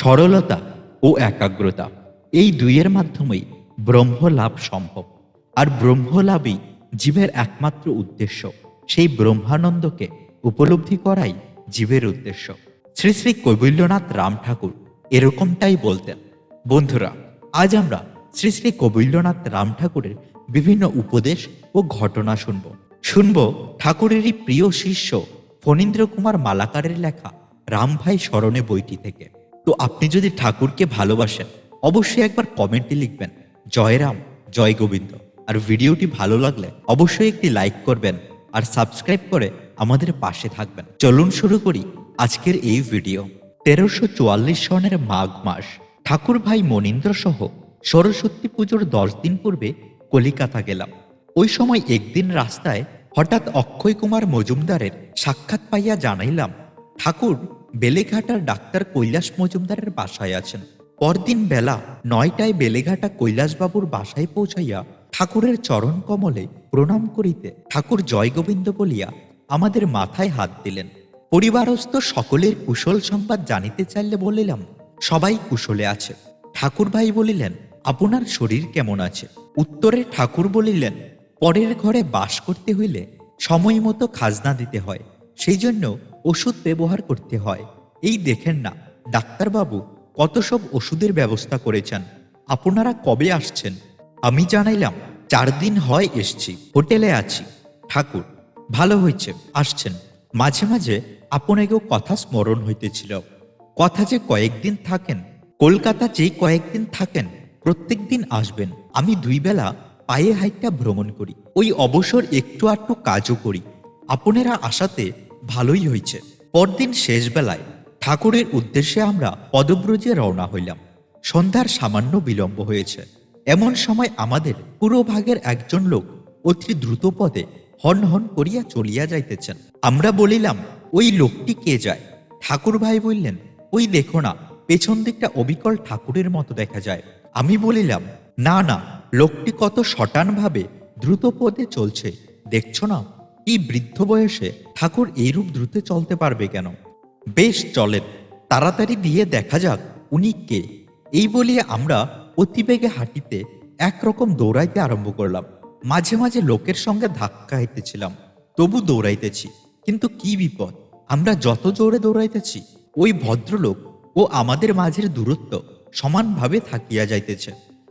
সরলতা ও একাগ্রতা। এই দুইয়ের মাধ্যমেই ব্রহ্ম লাভ সম্ভব। আর ব্রহ্ম লাভই জীবের একমাত্র উদ্দেশ্য। সেই ব্রহ্মানন্দকে উপলব্ধি করাই জীবের উদ্দেশ্য। শ্রী শ্রী কৈবল্যনাথ রাম ঠাকুর এরকমটাই বলতেন, বন্ধুরা, আজ আমরা শ্রী শ্রী কবৈল্যনাথ রাম ঠাকুরের বিভিন্ন উপদেশ ও ঘটনা শুনব। শুনব ঠাকুরেরই প্রিয় শিষ্য ফণীন্দ্র কুমার মালাকারের লেখা রামভাই স্মরণে বইটি থেকে। তো আপনি যদি ঠাকুরকে ভালোবাসেন, অবশ্যই একবার কমেন্টে লিখবেন, জয় রাম, জয় গোবিন্দ। আর ভিডিওটি ভালো লাগলে অবশ্যই একটি লাইক করবেন আর সাবস্ক্রাইব করে আমাদের পাশে থাকবেন। চলুন শুরু করি আজকের এই ভিডিও। তেরোশো চুয়াল্লিশ সনের মাঘ মাস, ঠাকুর ভাই মনীন্দ্র সহ সরস্বতী পুজোর দশ দিন পূর্বে কলিকাতা গেলাম। ওই সময় একদিন রাস্তায় হঠাৎ অক্ষয় কুমার মজুমদারের সাক্ষাৎ পাইয়া জানাইলাম ঠাকুর বেলেঘাটার ডাক্তার কৈলাস মজুমদারের বাসায় আছেন। পরদিন বেলা নয়টায় বেলেঘাটা কৈলাসবাবুর বাসায় পৌঁছাইয়া ঠাকুরের চরণ কমলে প্রণাম করিতে ঠাকুর জয়গোবিন্দ বলিয়া আমাদের মাথায় হাত দিলেন। পরিবারস্থ সকলের কুশল সংবাদ জানিতে চাইলে বলিলাম, সবাই কুশলে আছে। ঠাকুর ভাই বলিলেন, আপনার শরীর কেমন আছে? উত্তরে ঠাকুর বলিলেন, পরের ঘরে বাস করতে হইলে সময় মতো খাজনা দিতে হয়। সেই জন্য ওষুধ ব্যবহার করতে হয়। এই দেখেন না, ডাক্তারবাবু কত সব ওষুধের ব্যবস্থা করেছেন। আপনারা কবে আসছেন? আমি জানাইলাম, চার দিন হয় এসছি, হোটেলে আছি। ঠাকুর, ভালো হয়েছে, আসছেন। মাঝে মাঝে আপনাকেও কথা স্মরণ হইতেছিল। কথা যে কয়েকদিন থাকেন, কলকাতা যেই কয়েকদিন থাকেন প্রত্যেক দিন আসবেন। আমি দুই বেলা পায়ে হাইটটা ভ্রমণ করি। ওই অবসর একটু আটটু কাজও করি। আপনারা আসাতে ভালোই হয়েছে। পরদিন শেষ বেলায় ঠাকুরের উদ্দেশ্যে আমরা পদব্রজে রওনা হইলাম। সন্ধ্যার সামান্য বিলম্ব হয়েছে। এমন সময় আমাদের ভাগের একজন লোক অতি দ্রুত পদে হন হন করিয়া চলিয়া যাইতেছেন। আমরা বলিলাম, ওই লোকটি কে যায়? ঠাকুর ভাই বললেন, ওই দেখো না, পেছন দিকটা অবিকল ঠাকুরের মতো দেখা যায়। আমি বলিলাম, না না, লোকটি কত শটান ভাবে দ্রুত পদে চলছে, দেখছ না? এই বৃদ্ধ বয়সে ঠাকুর এইরূপ দ্রুত চলতে পারবে কেন? বেশ, চলেন, তাড়াতাড়ি দিয়ে দেখা যাক উনি কে। এই বলিয়া আমরা অতিবেগে হাঁটিতে একরকম দৌড়াইতে আরম্ভ করলাম। মাঝে মাঝে লোকের সঙ্গে ধাক্কা খাইতেছিলাম। তবু দৌড়াইতেছি, কিন্তু কি বিপদ? আমরা যত জোরে দৌড়াইতেছি, ওই ভদ্রলোক ও আমাদের মাঝের দূরত্ব সমানভাবে থাকিয়া যাইতেছে।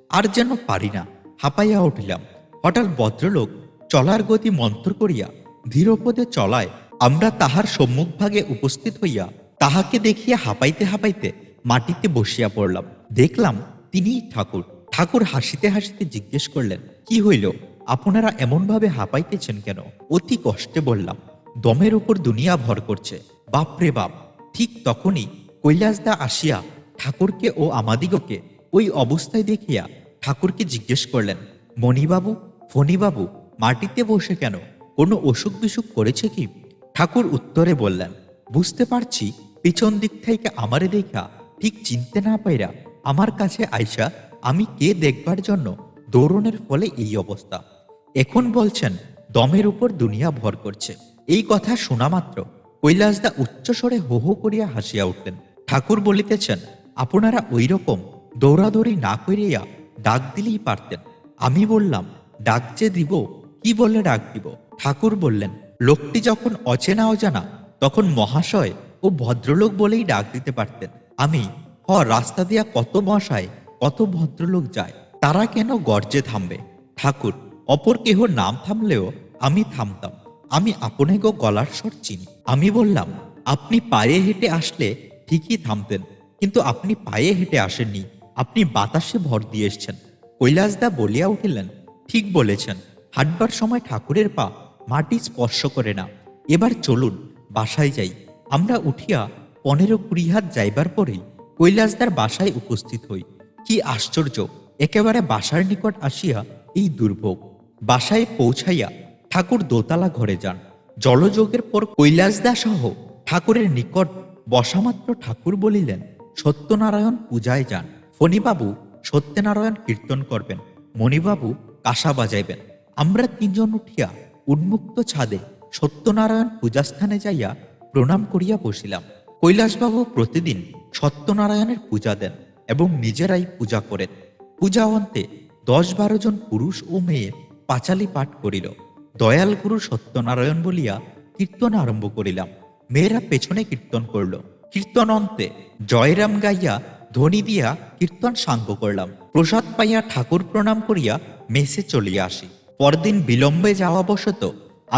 আর যেন পারি না, হাঁপাইয়া উঠিলাম। হঠাৎ ভদ্রলোক চলার গতি মন্ত্র করিয়া ধীরপদে চলায়, আমরা তাহার সম্মুখভাগে উপস্থিত হইয়া তাহাকে দেখিয়া হাঁপাইতে হাঁপাইতে মাটিতে বসিয়া পড়লাম। দেখলাম তিনি ঠাকুর। ঠাকুর হাসিতে হাসিতে জিজ্ঞেস করলেন, কি হইল? আপনারা এমনভাবে হাঁপাইতেছেন কেন? অতি কষ্টে বললাম, দমের উপর দুনিয়া ভর করছে। বাপরে বাপ, ঠিক তখনই কৈলাসদা আসিয়া ঠাকুরকে ও আমাদিগকে ওই অবস্থায় দেখিয়া ঠাকুরকে জিজ্ঞেস করলেন, মণিবাবু, ফণিবাবু, মাটিতে বসে কেন? কোনো অসুখ বিসুখ করেছে কি? ঠাকুর উত্তরে বললেন, বুঝতে পারছি, পিছন দিক থেকে আমারে দেখা, ঠিক চিনতে না পাইরা আমার কাছে আইসা আমি কে দেখবার জন্য দৌড়নের ফলে এই অবস্থা? এখন বলছেন, দমের উপর দুনিয়া ভর করছে। এই কথা শোনা মাত্র কৈলাসদা উচ্চস্বরে হো হো করিয়া হাসিয়া উঠলেন। ঠাকুর বলিতেছেন, আপনারা ওই রকম দৌড়াদৌড়ি না করিয়া ডাক দিলেই পারতেন। আমি বললাম, ডাক যে দিব, কি বলে ডাক দিব ঠাকুর বললেন, লোকটি যখন অচেনা অজানা, তখন মহাশয় ও ভদ্রলোক বলেই ডাক দিতে পারতেন। আমি, হ, রাস্তা দিয়া কত মশায়, কত ভদ্রলোক যায়, তারা কেন গর্জে থামবে? ঠাকুর, অপর কেহ নাম থামলেও আমি থামতাম। আমি আপনাকেও গলার স্বর চিনি। আমি বললাম, আপনি পায়ে হেঁটে আসলে ঠিকই থামতেন, কিন্তু আপনি পায়ে হেঁটে আসেননি। আপনি বাতাসে ভর দিয়ে এসছেন কৈলাসদা বলিয়া উঠিলেন, ঠিক বলেছেন। হাঁটবার সময় ঠাকুরের পা মাটি স্পর্শ করে না। এবার চলুন, বাসায় যাই। আমরা উঠিয়া পনেরো কুড়ি হাত যাইবার পরেই কৈলাসদার বাসায় উপস্থিত হই। কি আশ্চর্য, একেবারে বাসার নিকট আসিয়া এই দুর্ভোগ। বাসায় পৌঁছাইয়া ঠাকুর দোতলা ঘরে যান। জলযোগের পর কৈলাসদা সহ ঠাকুরের নিকট বসামাত্র ঠাকুর বলিলেন, সত্যনারায়ণ পূজায় যান। ফণিবাবু সত্যনারায়ণ কীর্তন করবেন। মণিবাবু কাঁসা বাজাইবেন। আমরা তিনজন উঠিয়া উন্মুক্ত ছাদে সত্যনারায়ণ পূজাস্থানে যাইয়া প্রণাম করিয়া বসিলাম। কৈলাসবাবু প্রতিদিন সত্যনারায়ণের পূজা দেন এবং নিজেরাই পূজা করেন। পূজা অন্তে দশ বারো জন পুরুষ ও মেয়ে পাঁচালি পাঠ করিল। দয়াল গুরু সত্যনারায়ণ বলিয়া কীর্তন আরম্ভ করিলাম। মেয়েরা পেছনে কীর্তন করল। কীর্তন অন্তে জয়রাম গাইয়া ধ্বনি দিয়া কীর্তন সাঙ্গ করলাম। প্রসাদ পাইয়া ঠাকুর প্রণাম করিয়া মেসে চলিয়া আসি। পরদিন বিলম্বে যাওয়া বশত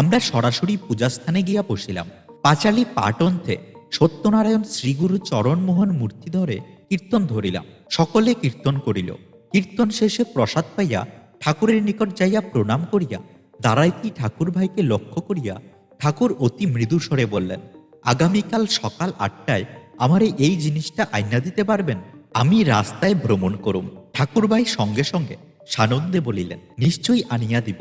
আমরা সরাসরি পূজাস্থানে গিয়া বসিলাম। পাঁচালি পাটন্থে সত্যনারায়ণ শ্রীগুরু চরণমোহন মূর্তি ধরে কীর্তন ধরিলাম। সকলে কীর্তন করিল। কীর্তন শেষে প্রসাদ পাইয়া ঠাকুরের নিকট যাইয়া প্রণাম করিয়া দাঁড়াইতি ঠাকুর ভাইকে লক্ষ্য করিয়া ঠাকুর অতি মৃদু স্বরে বললেন, আগামীকাল সকাল আটটায় আমারে এই জিনিসটা আইনা দিতে পারবেন? আমি রাস্তায় ভ্রমণ করুম। ঠাকুর ভাই সঙ্গে সঙ্গে সানন্দে বলিলেন, নিশ্চয়ই আনিয়া দিব।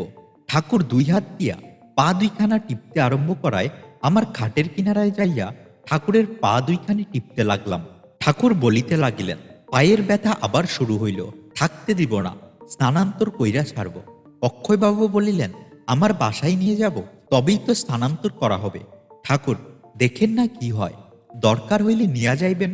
ঠাকুর দুই হাত দিয়া পা দুইখানা টিপতে আরম্ভ করায় আমার খাটের কিনারায় যাইয়া ঠাকুরের পা দুইখানি টিপতে লাগলাম। ঠাকুর বলিতে লাগিলেন, পায়ের ব্যথা আবার শুরু হইল, থাকতে দিব না স্নানান্তর কইরা ছাড়ব। অক্ষয়বাবু বলিলেন, আমার বাসায় নিয়ে যাব, তবেই তো স্থানান্তর করা হবে। ঠাকুর, দেখেন না কি হয়, দরকার হইলে নিয়া যাইবেন।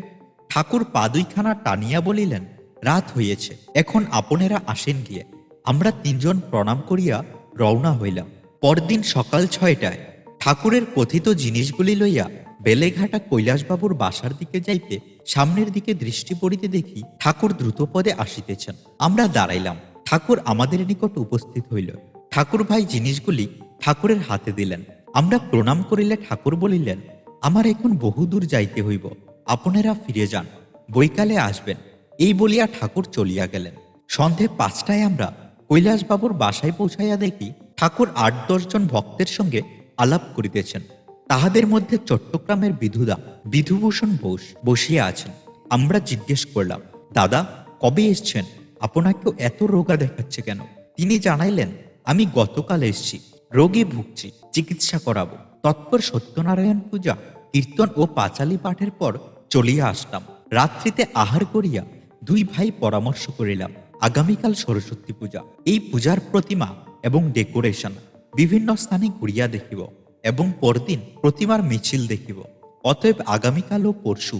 ঠাকুর পা দুইখানা টানিয়া বলিলেন রাত হইয়েছে। এখন আপনেরা আসেন গিয়ে। আমরা তিনজন প্রণাম করিয়া রওনা হইলাম। পরদিন সকাল ছয়টায় ঠাকুরের কথিত জিনিসগুলি লইয়া বেলেঘাটা কৈলাসবাবুর বাসার দিকে যাইতে সামনের দিকে দৃষ্টি পড়িতে দেখি ঠাকুর দ্রুতপদে আসিতেছেন। আমরা দাঁড়াইলাম। ঠাকুর আমাদের নিকট উপস্থিত হইল। ঠাকুর ভাই জিনিসগুলি ঠাকুরের হাতে দিলেন। আমরা প্রণাম করিলে ঠাকুর বলিলেন, আমার এখন বহুদূর যাইতে হইব। আপনারা ফিরে যান। বৈকালে আসবেন। এই বলিয়া ঠাকুর চলিয়া গেলেন। সন্ধে পাঁচটায় আমরা কৈলাসবাবুর বাসায় পৌঁছাইয়া দেখি ঠাকুর আট দশজন ভক্তের সঙ্গে আলাপ করিতেছেন। তাহাদের মধ্যে চট্টগ্রামের বিধুদা বিধুভূষণ বোস বসিয়া আছেন। আমরা জিজ্ঞেস করলাম, দাদা, কবে এসছেন? আপনাকেও এত রোগা দেখাচ্ছে কেন? তিনি জানাইলেন, আমি গতকাল এসছি, রোগে ভুগছি, চিকিৎসা করাবো। তৎপর সত্যনারায়ণ পূজা, কীর্তন ও পাঁচালি পাঠের পর চলিয়া আসলাম। রাত্রিতে আহার করিয়া দুই ভাই পরামর্শ করিলাম, আগামীকাল সরস্বতী পূজা। এই পূজার প্রতিমা এবং ডেকোরেশন বিভিন্ন স্থানে ঘুরিয়া দেখিব এবং পরদিন প্রতিমার মিছিল দেখিব। অতএব আগামীকাল ও পরশু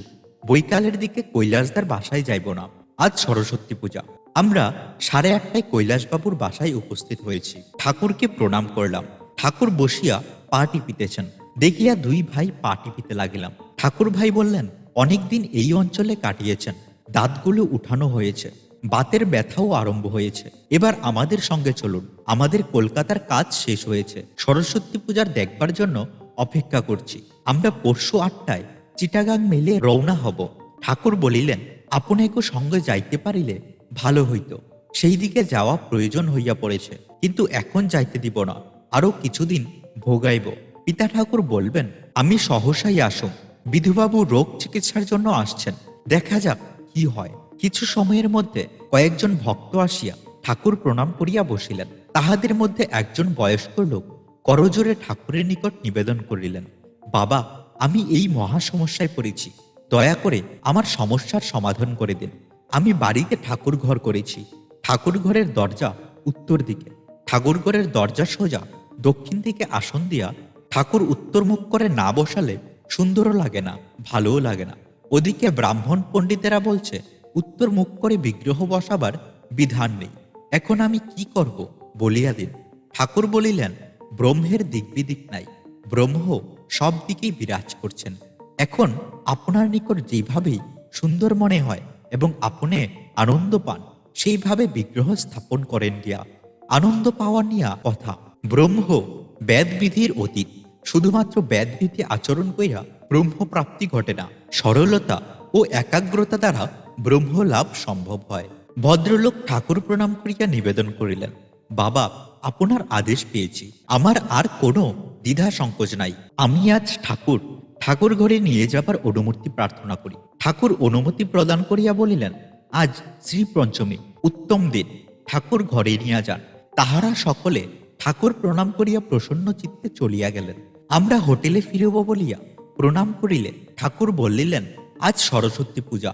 বৈকালের দিকে কৈলাসদার বাসায় যাইব না। আজ সরস্বতী পূজা। আমরা সাড়ে আটটায় কৈলাসবাবুর বাসায় উপস্থিত হয়েছি। ঠাকুরকে প্রণাম করলাম। ঠাকুর বসিয়া পা টিপিতেছেন দেখিয়া দুই ভাই পা টিপিতে লাগিলাম। ঠাকুর ভাই বললেন, অনেকদিন এই অঞ্চলে কাটিয়েছেন। দাঁতগুলো উঠানো হয়েছে, বাতের ব্যথাও আরম্ভ হয়েছে। এবার আমাদের সঙ্গে চলুন, আমাদের কলকাতার কাজ শেষ হয়েছে। সরস্বতী পূজার দেখবার জন্য অপেক্ষা করছি। আমরা পরশু আটটায় চিটাগাং মেলে রওনা হব। ঠাকুর বলিলেন আপনাকে সঙ্গে যাইতে পারিলে ভালো হইত। সেই দিকে যাওয়া প্রয়োজন হইয়া পড়েছে, কিন্তু এখন যাইতে দিব না। আরও কিছুদিন ভোগাইব। পিতা ঠাকুর বলবেন, আমি সহসাই আসুম বিধুবাবু রোগ চিকিৎসার জন্য আসছেন। দেখা যাক কি হয়। কিছু সময়ের মধ্যে কয়েকজন ভক্ত আসিয়া ঠাকুর প্রণাম করিয়া বসিলেন। তাহাদের মধ্যে একজন বয়স্ক লোক করজোরে ঠাকুরের নিকট নিবেদন করিলেন, বাবা, আমি এই মহা সমস্যায় পড়েছি। দয়া করে আমার সমস্যার সমাধান করে দিন। আমি বাড়িতে ঠাকুর ঘর করেছি। ঠাকুর ঘরের দরজা উত্তর দিকে। ঠাকুর ঘরের দরজা সোজা দক্ষিণ দিকে আসন দিয়া ঠাকুর উত্তর মুখ করে না বসালে সুন্দরও লাগে না, ভালোও লাগে না। ওদিকে ব্রাহ্মণ পণ্ডিতেরা বলছে, উত্তর মুখ করে বিগ্রহ বসাবার বিধান নেই। এখন আমি কি করব? বলিয়া দিন ঠাকুর বলিলেন, ব্রহ্মের দিকবিদিক নাই। ব্রহ্ম সব দিকেই বিরাজ করছেন। এখন আপনার নিকট যেভাবেই সুন্দর মনে হয় এবং আপনি আনন্দ পান, সেইভাবে বিগ্রহ স্থাপন করেন গিয়া। আনন্দ পাওয়া নিয়া কথা। ব্রহ্ম বেদবিধির অতীত। শুধুমাত্র বেদবিধি আচরণ কইরা ব্রহ্মপ্রাপ্তি ঘটে না। সরলতা ও একাগ্রতা দ্বারা ব্রহ্ম লাভ সম্ভব হয়। ভদ্রলোক ঠাকুর প্রণাম করিয়া নিবেদন করিলেন, বাবা, আপনার আদেশ পেয়েছি। আমার আর কোনো দ্বিধা সংকোচ নাই। আমি আজ ঠাকুর ঠাকুর ঘরে নিয়ে যাবার অনুমতি প্রার্থনা করি। ঠাকুর অনুমতি প্রদান করিয়া বলিলেন, আজ শ্রী পঞ্চমী, উত্তম দিন। ঠাকুর ঘরে নিয়ে যান। তাহারা সকলে ঠাকুর প্রণাম করিয়া প্রসন্ন চিত্তে চলিয়া গেলেন। আমরা হোটেলে ফিরব বলিয়া প্রণাম করিলে, ঠাকুর বলিলেন, আজ সরস্বতী পূজা।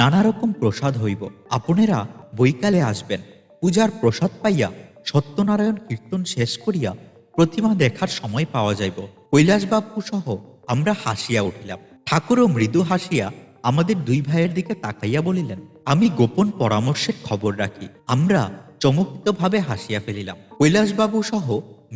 নানা রকম প্রসাদ হইব। আপনারা বৈকালে আসবেন। পূজার প্রসাদ পাইয়া সত্যনারায়ণ কীর্তন শেষ করিয়া প্রতিমা দেখার সময় পাওয়া যাইব। কৈলাসবাবু সহ আমরা হাসিয়া উঠিলাম। ঠাকুরও মৃদু হাসিয়া আমাদের দুই ভাইয়ের দিকে তাকাইয়া বলিলেন, আমি গোপন পরামর্শের খবর রাখি। আমরা চমকিতভাবে হাসিয়া ফেলিলাম কৈলাসবাবু সহ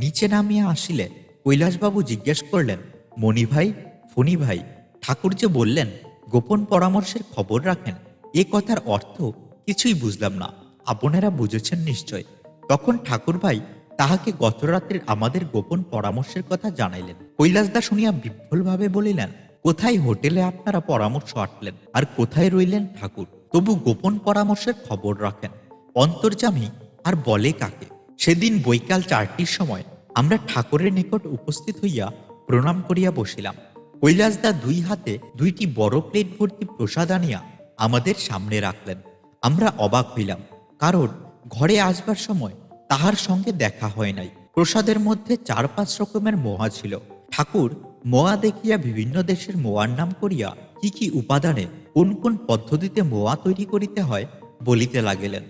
নিচে নামিয়া আসিলে, কৈলাসবাবু জিজ্ঞেস করলেন মণি ভাই ফণি ভাই ঠাকুর যে বললেন, গোপন পরামর্শের খবর রাখেন, এ কথার অর্থ কিছুই বুঝলাম না। আপনারা বুঝেছেন নিশ্চয়। তখন ঠাকুর ভাই তাহাকে গতরাত্রের আমাদের গোপন পরামর্শের কথা জানাইলেন। কৈলাসদা শুনিয়া বিফলভাবে বলিলেন, কোথায় হোটেলে আপনারা পরামর্শ আটলেন? আর কোথায় রইলেন ঠাকুর? তবু গোপন পরামর্শের খবর রাখেন। অন্তর্জামী আর বলে কাকে? সেদিন বৈকাল চারটির সময় আমরা ঠাকুরের নিকট উপস্থিত হইয়া প্রণাম করিয়া বসিলাম। কৈলাসদা দুই হাতে দুইটি বড় প্লেট ভর্তি প্রসাদ আনিয়া আমাদের সামনে রাখলেন। আমরা অবাক হইলাম, কারণ ঘরে আসবার সময় তাহার সঙ্গে দেখা হয় নাই। প্রসাদের মধ্যে চার পাঁচ রকমের মোয়া ছিল। ঠাকুর মোয়া দেখিয়া বিভিন্ন দেশের মোয়ার নাম করিয়া কি কি উপাদানে কোন কোন পদ্ধতিতে মোয়া তৈরি করিতে হয় বলিতে লাগিলেন।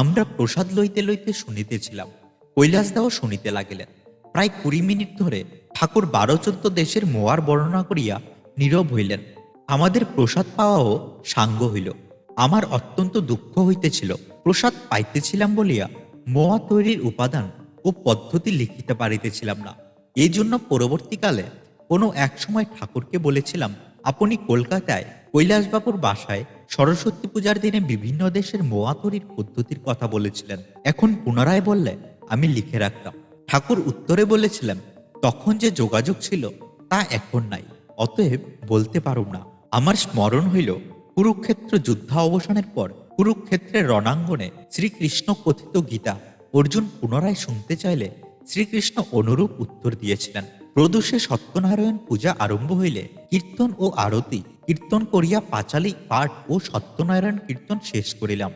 আমরা প্রসাদ লইতে লইতে শুনিতেছিলাম, কৈলাসদাও শুনিতে লাগিলেন। প্রায় কুড়ি মিনিট ধরে ঠাকুর বারো চোদ্দ দেশের মোয়ার বর্ণনা করিয়া নীরব হইলেন। আমাদের প্রসাদ পাওয়াও সাঙ্গ হইল। আমার অত্যন্ত দুঃখ হইতেছিল। প্রসাদ পাইতেছিলাম বলিয়া মোয়া তৈরির উপাদান ও পদ্ধতি লিখিতে পারিতেছিলাম না। এই জন্য পরবর্তীকালে কোনো এক সময় ঠাকুরকে বলেছিলাম, আপনি কলকাতায় কৈলাসবাবুর বাসায় সরস্বতী পূজার দিনে বিভিন্ন দেশের মোয়া তৈরির পদ্ধতির কথা বলেছিলেন। এখন পুনরায় বললে আমি লিখে রাখতাম। ঠাকুর উত্তরে বলেছিলেন তখন যে যোগাযোগ ছিল তা এখন নাই। অতএব বলতে পারুম না, আমার স্মরণ হইল কুরুক্ষেত্র যুদ্ধ অবসানের পর কুরুক্ষেত্রের রণাঙ্গনে শ্রীকৃষ্ণ কথিত গীতা অর্জুন পুনরায় শুনতে চাইলে শ্রীকৃষ্ণ অনুরূপ উত্তর দিয়েছিলেন। প্রদোষে সত্যনারায়ণ পূজা আরম্ভ হইলে কীর্তন ও আরতি, কীর্তন করিয়া পাঁচালী পাঠ ও সত্যনারায়ণ কীর্তন শেষ করিলাম।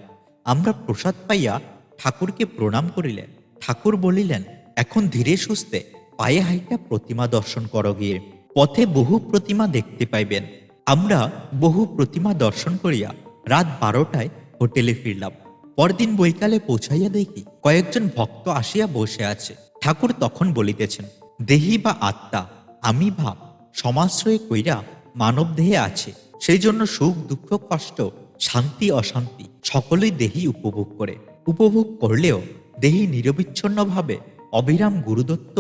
আমরা প্রসাদ পাইয়া ঠাকুরকে প্রণাম করিলেন ঠাকুর বলিলেন, এখন ধীরে সুস্থে পায়ে হাইটা প্রতিমা দর্শন করো গিয়ে, পথে বহু প্রতিমা দেখতে পাইবেন। আমরা বহু প্রতিমা দর্শন করিয়া রাত বারোটায় হোটেলে ফিরলাম। পরদিন বৈকালে পৌঁছাইয়া দেখি কয়েকজন ভক্ত আসিয়া বসে আছে। ঠাকুর তখন বলিতেছেন, দেহি বা আত্মা, আমি ভাব, সমাশ্রয় কইরা মানব দেহে আছে। সেই জন্য সুখ, দুঃখ, কষ্ট, শান্তি, অশান্তি সকলেই দেহি উপভোগ করে। উপভোগ করলেও দেহি নিরবিচ্ছিন্নভাবে অবিরাম গুরুদত্ত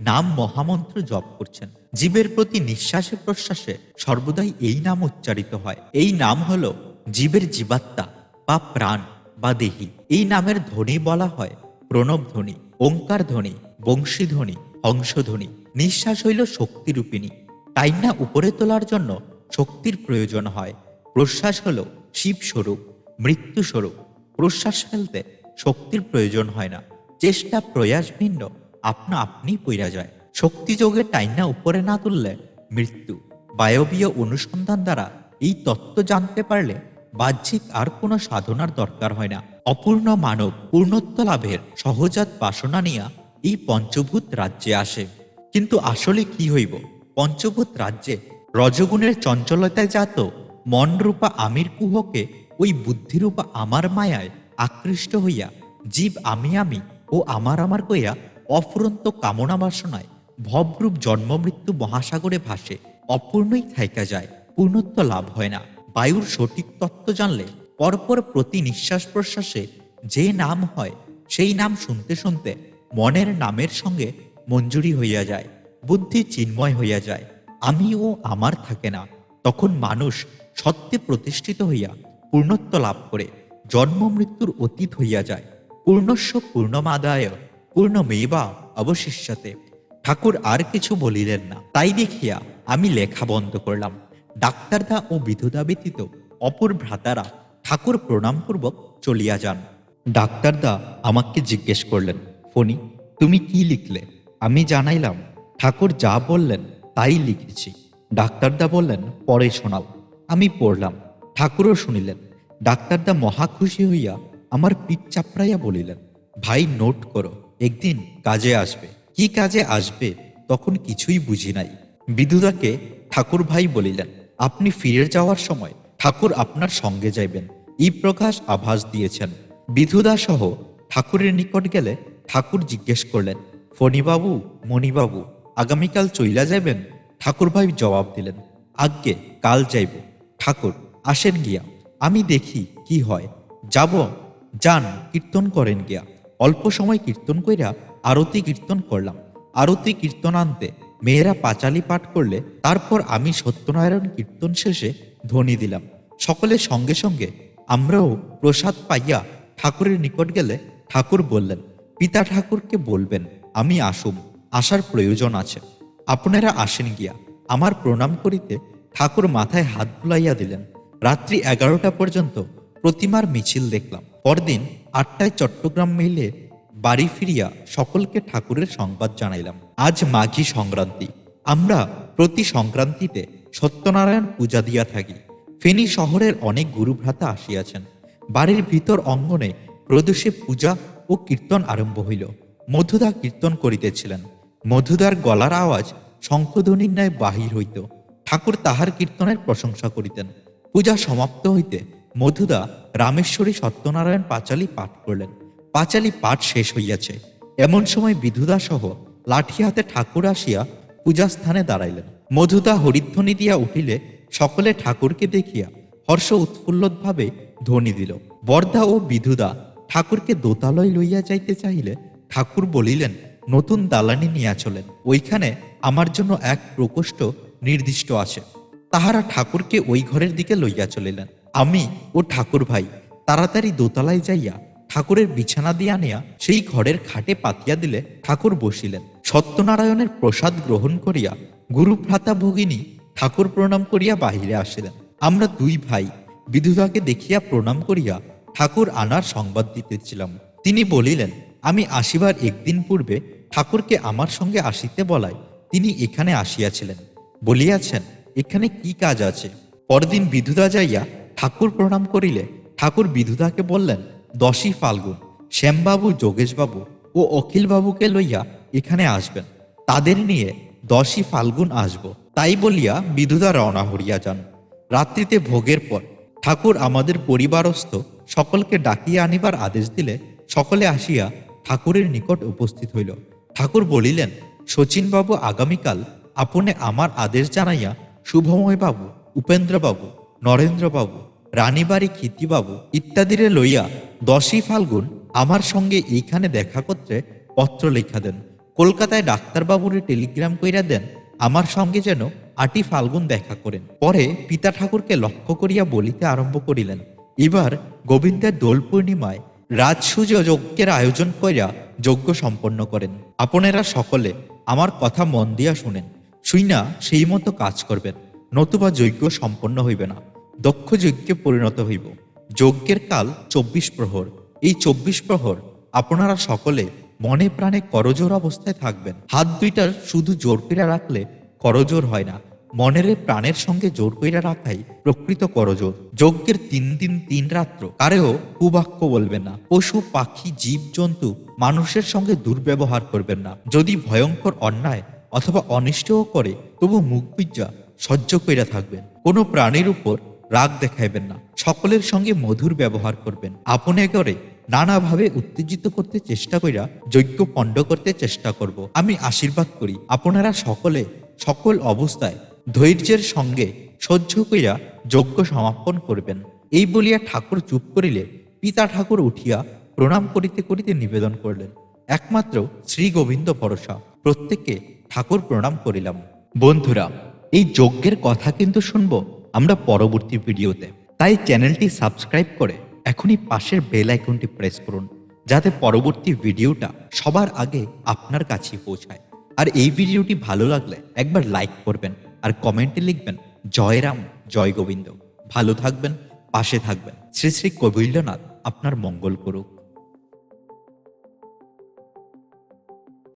নাম মহামন্ত্র জপ করছেন। জীবের প্রতি নিঃশ্বাসে প্রশ্বাসে সর্বদাই এই নাম উচ্চারিত হয়। এই নাম হল জীবের জীবাত্মা বা প্রাণ বা দেহি। এই নামের ধ্বনি বলা হয় প্রণব ধ্বনি, ওঙ্কার ধ্বনি, বংশী ধ্বনি হংসধ্বনি নিঃশ্বাস হইল শক্তিরূপিণী তাই না উপরে তোলার জন্য শক্তির প্রয়োজন হয়। প্রশ্বাস হলো শিব স্বরূপ, মৃত্যু স্বরূপ। প্রশ্বাস ফেলতে শক্তির প্রয়োজন হয় না। চেষ্টা প্রয়াস ভিন্ন। আপনা আপনি পইরা যায়। শক্তি যোগে টাইনা উপরে না তুললে মৃত্যু। বায়বীয় অনুসন্ধান দ্বারা এই তত্ত্ব জানতে পারলে বাহ্যিক আর কোনো সাধনার দরকার হয় না। অপূর্ণ মানব পূর্ণত্ব লাভের সহজাত বাসনা নিয়া এই পঞ্চভূত রাজ্যে আসে। কিন্তু আসলে কি হইব? পঞ্চভূত রাজ্যে রজগুণের চঞ্চলতায় জাত মনরূপা আমির কুহকে ওই বুদ্ধিরূপা আমার মায়ায় আকৃষ্ট হইয়া জীব আমি আমি ও আমার আমার কইয়া অফুরন্ত কামনা বাসনায় ভবরূপ জন্ম মৃত্যু মহাসাগরে ভাসে, অপূর্ণই থাইকা যায়, পূর্ণত্ব লাভ হয় না। বায়ুর সঠিক তত্ত্ব জানলে পরপর প্রতি নিঃশ্বাস প্রশ্বাসে যে নাম হয়, সেই নাম শুনতে শুনতে মনের নামের সঙ্গে মঞ্জুরি হইয়া যায়, বুদ্ধি চিন্ময় হইয়া যায়। আমি ও আমার থাকে না। তখন মানুষ সত্যে প্রতিষ্ঠিত হইয়া পূর্ণত্ব লাভ করে, জন্ম মৃত্যুর অতীত হইয়া যায়। পূর্ণস্ব পূর্ণমাদায় পূর্ণমেবা অবশিষ্যতে ঠাকুর আর কিছু বলিলেন না। তাই দেখিয়া আমি লেখা বন্ধ করলাম। ডাক্তারদা ও বিধুদা ব্যতীত অপর ভ্রাতারা ঠাকুর প্রণামপূর্বক চলিয়া যান। ডাক্তারদা আমাকে জিজ্ঞেস করলেন, ফণি, তুমি কি লিখলে? আমি জানাইলাম, ঠাকুর যা বললেন, তাই লিখেছি। ডাক্তারদা বললেন, পরে শোনাও। আমি পড়লাম। ঠাকুরও শুনিলেন। ডাক্তারদা মহা খুশি হইয়া আমার পিঠ চাপড়াইয়া বলিলেন, ভাই নোট করো। একদিন কাজে আসবে। কি কাজে আসবে তখন কিছুই বুঝি নাই। বিদুদাকে ঠাকুর ভাই বলিলেন, আপনি ফিরে যাওয়ার সময় ঠাকুর আপনার সঙ্গে যাইবেন। এই প্রকাশ আভাস দিয়েছেন। বিধুদা সহ ঠাকুরের নিকট গেলে ঠাকুর জিজ্ঞেস করলেন, ফণিবাবু, মণিবাবু, আগামীকাল চইলা যাবেন ঠাকুর ভাই জবাব দিলেন, আজ্ঞে, কাল যাইব। ঠাকুর, আসেন গিয়া। আমি দেখি কি হয়। যাব, যান, কীর্তন করেন গিয়া। অল্প সময় কীর্তন কইরা আরতি কীর্তন করলাম। আরতি কীর্তন আনতে মেয়েরা পাঁচালি পাঠ করলে তারপর আমি সত্যনারায়ণ কীর্তন শেষে ধ্বনি দিলাম। সকলের সঙ্গে সঙ্গে আমরাও প্রসাদ পাইয়া ঠাকুরের নিকট গেলে ঠাকুর বললেন, পিতা ঠাকুরকে বলবেন, আমি আসুম, আসার প্রয়োজন আছে। আপনারা আসেন গিয়া। আমার প্রণাম করিতে ঠাকুর মাথায় হাত বুলাইয়া দিলেন। রাত্রি এগারোটা পর্যন্ত প্রতিমার মিছিল দেখলাম। পরদিন আটটায় চট্টগ্রাম মেলে বাড়ি ফিরিয়া সকলকে ঠাকুরের সংবাদ জানাইলাম। আজ মাঘী সংক্রান্তি। আমরা প্রতি সংক্রান্তিতে সত্যনারায়ণ পূজা দিয়া থাকি। ফেনী শহরের অনেক গুরুভ্রাতা আসিয়াছেন। বাড়ির ভিতর অঙ্গনে প্রদোষে পূজা ও কীর্তন আরম্ভ হইল। মধুদা কীর্তন করিতেছিলেন। মধুদার গলার আওয়াজ শঙ্খধ্বনির ন্যায় বাহির হইত। ঠাকুর তাহার কীর্তনের প্রশংসা করিতেন। পূজা সমাপ্ত হইতে মধুদা রামেশ্বরী সত্যনারায়ণ পাঁচালী পাঠ করলেন। পাঁচালী পাঠ শেষ হইয়াছে। এমন সময় বিধুদা সহ লাঠি হাতে ঠাকুর আসিয়া পূজাস্থানে দাঁড়াইলেন। মধুদা হরিধ্বনি দিয়া উঠিলে সকলে ঠাকুরকে দেখিয়া হর্ষ উৎফুল্লভাবে ধ্বনি দিল। বর্দা ও বিধুদা ঠাকুরকে দোতালয় লইয়া যাইতে চাহিলে ঠাকুর বলিলেন, নতুন দালানি নিয়া চলেন। ওইখানে আমার জন্য এক প্রকোষ্ঠ নির্দিষ্ট আছে। তাহারা ঠাকুরকে ওই ঘরের দিকে লইয়া চলিলেন। আমি ও ঠাকুর ভাই তাড়াতাড়ি দোতলায় যাইয়া ঠাকুরের বিছানা দিয়া আনিয়া সেই ঘরের খাটে পাতিয়া দিলে ঠাকুর বসিলেন। সত্যনারায়ণের প্রসাদ গ্রহণ করিয়া গুরু ভ্রাতা ভগিনী ঠাকুর প্রণাম করিয়া বাহিরে আসিলেন। আমরা দুই ভাই বিধুদাকে দেখিয়া প্রণাম করিয়া ঠাকুর আনার সংবাদ দিতেছিলাম। তিনি বলিলেন, আমি আসিবার একদিন পূর্বে ঠাকুরকে আমার সঙ্গে আসিতে বলায় তিনি এখানে আসিয়াছিলেন। বলিয়াছেন, এখানে কি কাজ আছে? পরদিন বিধুদা যাইয়া ঠাকুর প্রণাম করিলে ঠাকুর বিধুদাকে বললেন, দশই ফাল্গুন, শ্যামবাবু, যোগেশবাবু ও অখিলবাবুকে লইয়া এখানে আসবেন। তাদের নিয়ে দশই ফাল্গুন আসব। তাই বলিয়া বিধুদা রওনা হরিয়া যান। রাত্রিতে ভোগের পর ঠাকুর আমাদের পরিবারস্থ সকলকে ডাকিয়া আনিবার আদেশ দিলে সকলে আসিয়া ঠাকুরের নিকট উপস্থিত হইল। ঠাকুর বলিলেন, শচীনবাবু, আগামীকাল আপনে আমার আদেশ জানাইয়া শুভময় বাবু উপেন্দ্রবাবু, নরেন্দ্রবাবু রানীবাড়ি খ্যাতিবাবু ইত্যাদিরে লইয়া দশই ফাল্গুন আমার সঙ্গে এইখানে দেখা করতে পত্র লেখা দেন। কলকাতায় ডাক্তারবাবুরে টেলিগ্রাম কইরা দেন, আমার সঙ্গে যেন আটি ফাল্গুন দেখা করেন। পরে পিতা ঠাকুরকে লক্ষ্য করিয়া বলিতে আরম্ভ করিলেন, এবার গোবিন্দের দোল পূর্ণিমায় রাজসূজ যজ্ঞের আয়োজন কইরা যজ্ঞ সম্পন্ন করেন। আপনারা সকলে আমার কথা মন দিয়া শুনেন, শুইনা সেই মতো কাজ করবেন, নতুবা যজ্ঞ সম্পন্ন হইবে না। দক্ষ যজ্ঞে পরিণত হইব। যজ্ঞের কাল চব্বিশ প্রহর। এই চব্বিশ প্রহর আপনারা সকলে মনে প্রাণে করজোর অবস্থায় থাকবেন। হাত দুইটার শুধু জোর কইরা রাখলে করজোর হয় না। মনের প্রাণের সঙ্গে জোর কইরা রাখাই প্রকৃত করজোর। যজ্ঞের তিন দিন তিন রাত্র। কারেও কুবাক্য বলবেন না। পশু, পাখি, জীব, জন্তু মানুষের সঙ্গে দুর্ব্যবহার করবেন না। যদি ভয়ঙ্কর অন্যায় অথবা অনিষ্টও করে, তবু মুখ বিজ্জা সহ্য কইরা থাকবেন। কোনো প্রাণীর উপর রাগ দেখাইবেন না। সকলের সঙ্গে মধুর ব্যবহার করবেন। আপনে করে নানাভাবে উত্তেজিত করতে চেষ্টা কইরা যজ্ঞ পণ্ড করতে চেষ্টা করব। আমি আশীর্বাদ করি, আপনারা সকলে সকল অবস্থায় ধৈর্যের সঙ্গে সহ্য কইরা যজ্ঞ সমাপন করবেন। এই বলিয়া ঠাকুর চুপ করিলে পিতা ঠাকুর উঠিয়া প্রণাম করিতে করিতে নিবেদন করলেন। একমাত্র শ্রী গোবিন্দ ভরসা, প্রত্যেককে ঠাকুর প্রণাম করিলাম। বন্ধুরা, এই যজ্ঞের কথা কিন্তু শুনব। আমরা পরবর্তী ভিডিওতে। তাই চ্যানেলটি সাবস্ক্রাইব করে এখনই পাশের বেল আইকনটি প্রেস করুন, যাতে পরবর্তী ভিডিওটা সবার আগে আপনার কাছে পৌঁছায়। আর এই ভিডিওটি ভালো লাগলে একবার লাইক করবেন আর কমেন্টে লিখবেন, জয় রাম, জয় গোবিন্দ। ভালো থাকবেন, পাশে থাকবেন। শ্রী শ্রী কবিন্দ্রনাথ, আপনার মঙ্গল করুক।